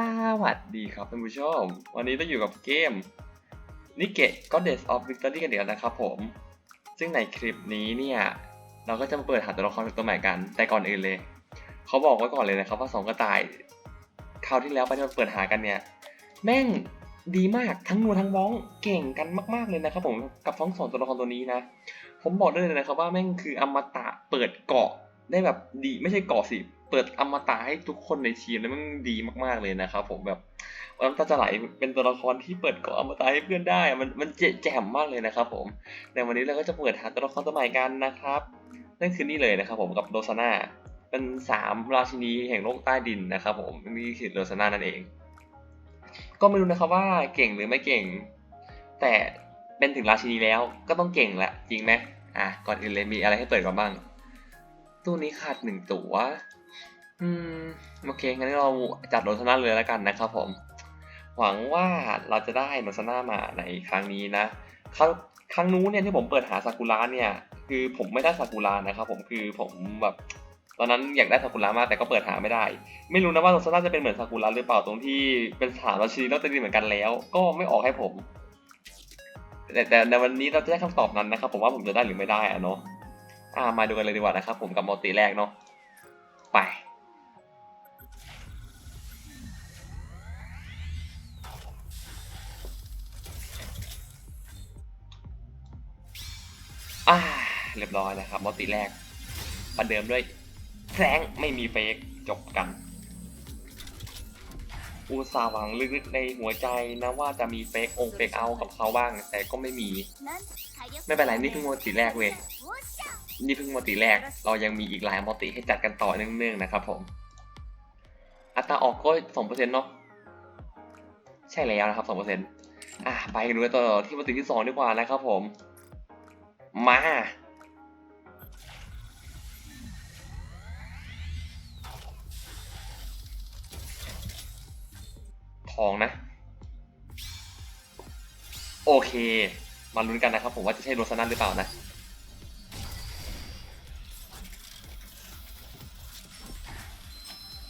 สวัสดีครับท่านผู้ชม วันนี้ต้องอยู่กับเกมนิเกะ Goddess of Victory กันเดียวนะครับผม ซึ่งในคลิปนี้เนี่ย เราก็จะมาเปิดหาตัวละครตัวใหม่กัน แต่ก่อนอื่นเลย เขาบอกไว้ก่อนเลยนะครับว่าสองกระต่ายคราวที่แล้วไปที่เราเปิดหากันเนี่ย แม่งดีมากทั้งนัวทั้งว้องเก่งกันมากๆเลยนะครับผมกับทั้งสองตัวละครตัวนี้นะ ผมบอกได้เลยนะครับว่าแม่งคืออมตะเปิดเกาะได้แบบดีไม่ใช่เกาะสิ เปิดอมตะให้ทุกคนในทีมแล้วมันดีมากๆเลยนะครับผมแบบน้ำตาจะไหลเป็นตัวละครที่เปิดเกาะอมตะให้เพื่อนได้ มันมันเจ๋แจ่มมากเลยนะครับผมในวันนี้เราก็จะเปิดหาตัวละครตัวใหม่กันนะครับ นั่นคือนี่เลยนะครับผมกับโรซาน่าเป็นสามราชินีแห่งโลกใต้ดินนะครับผมนี่คือโรซาน่านั่นเอง ก็ไม่รู้นะครับว่าเก่งหรือไม่เก่ง แต่เป็นถึงราชินีแล้วก็ต้องเก่งแหละจริงไหมอะก่อนอื่นเลยมีอะไรให้เปิดก่อนบ้าง ตู้นี้ขาดหนึ่งตัวอืมโอเคงั้นเราจัดโรซาน่าเลยแล้วกันนะครับผม หวังว่าเราจะได้โรซาน่ามาในครั้งนี้นะ ครั้งครั้งนู้นเนี่ยที่ผมเปิดหาซากุระเนี่ย คือผมไม่ได้ซากุระนะครับผมคือผมแบบตอนนั้นอยากได้ซากุระมากแต่ก็เปิดหาไม่ได้ ไม่รู้นะว่าโรซาน่าจะเป็นเหมือนซากุระหรือเปล่าตรงที่เป็นสานราชินีแล้วจะดีเหมือนกันแล้ว ก็ไม่ออกให้ผม แต่แต่ในวันนี้เราจะได้คำตอบนั้นนะครับผมว่าผมจะได้หรือไม่ได้อะเนาะ อ่ามาดูกันเลยดีกว่านะครับผมกับมอติแรกเนาะไป อ่า เรียบร้อยนะครับมอติแรกประเดิมด้วยแฟรงไม่มีเฟกจบกัน อุตส่าห์หวังลึกๆในหัวใจนะว่าจะมีเฟกองเฟกเอากับเขาบ้าง แต่ก็ไม่มี ไม่เป็นไรนี่เพิ่งมติแรกเว้ยนี่เพิ่งมติแรก เรายังมีอีกหลายมติให้จัดกันต่อเนื่องๆนะครับผมอัตราออกก็สองเปอร์เซ็นต์เนาะใช่แล้วนะครับสองเปอร์เซ็นต์อะไปกันดูต่อที่มติที่สองดีกว่านะครับผม มา องนะ โอเค มาลุ้นกันนะครับผมว่าจะใช่โรซาน่าหรือเปล่านะ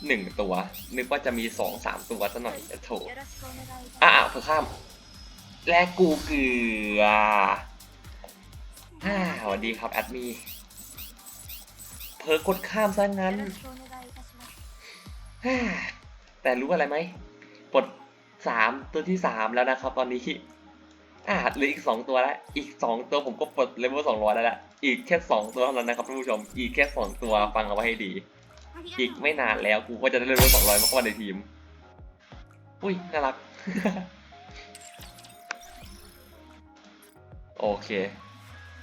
หนึ่งตัว นึกว่าจะมีสองสามตัวซะหน่อยโถอะเพื่อข้าม แลกกูเกืออ่าสวัสดีครับแอดมีเพอกดข้ามซะงั้นฮ่าแต่รู้อะไรไหม ปลดสามตัวที่สามแล้วนะครับ ตอนนี้อ่าเหลืออีกสองตัวแล้วอีกสองตัวผมก็ปลดเลเวลสองร้อยแล้วละอีกแค่สองตัวเท่านั้นนะครับท่านผู้ชม อีกแค่สองตัวฟังเอาไว้ให้ดี อีกไม่นานแล้วกูก็จะได้เลเวลสองร้อยมาเข้ามาในทีม อุ้ยน่ารัก โอเค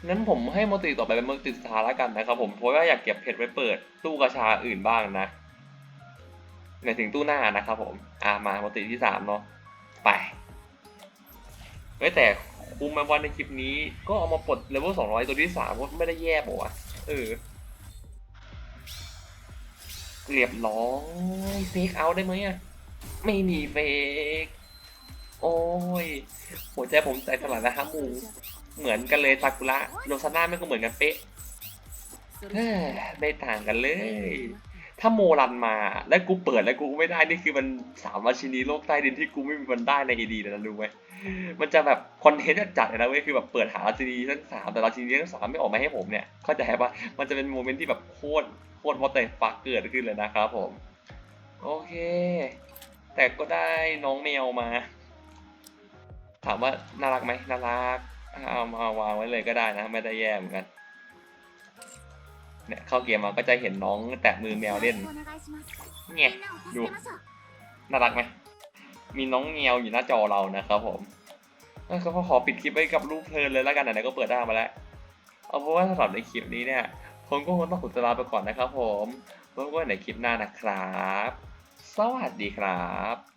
งั้นผมให้มติต่อไปเป็นโมติสุดท้ายแล้วกันนะครับผมเพราะว่าอยากเก็บเพชรไว้เปิดตู้กระชาอื่นบ้างนะ ในถึงตู้หน้านะครับผม อ่ามาโมติที่สามเนาะ ไปเฮ้ยแต่คุมแมวันในคลิปนี้ก็เอามาปลดเลเวลสองร้อยตัวที่สามก็ไม่ได้แย่บอกว่าวะ เออ เรียบร้อยเฟกเอาได้ไหมอะ ไม่มีเฟก โอ้ย หัวใจผมใจสลายนะฮะมู เหมือนกันเลยซากุระโรซาน่าไม่ก็เหมือนกันเป๊ะไม่ต่างกันเลย ถ้าโมรันมาแล้วกูเปิดแล้วกูไม่ได้นี่คือมันสามราชินีโลกใต้ดินที่กูไม่มีวันได้ในเอดีนะรู้ไหมมันจะแบบคอนเทนต์จัดเลยนะเว้ยคือแบบเปิดหาราชินีทั้งสามแต่ราชินีทั้งสามไม่ออกมาให้ผมเนี่ยเข้าใจปะมันจะเป็นโมเมนต์ที่แบบโคตรโคตรวอเตอร์ฟักเกิดขึ้นเลยนะครับผม โอเค แต่ก็ได้น้องแมวมา ถามว่าน่ารักไหมน่ารักเอามาวางไว้เลยก็ได้นะ ไม่ได้แย่เหมือนกัน เนี่ยเข้าเกมมาก็จะเห็นน้องแตะมือแมวเล่นเนี่ยดูดูน่ารักไหมมีน้องแมวอยู่หน้าจอเรานะครับผมเอ้ยก็ขอปิดคลิปไว้กับรูปเพลินเลยแล้วกันไหนๆก็เปิดได้มาแล้วเอาเป็นว่าสำหรับในคลิปนี้เนี่ยผมก็คงต้องขอตัวลาไปก่อนนะครับผมพบกันในคลิปหน้านะครับ สวัสดีครับ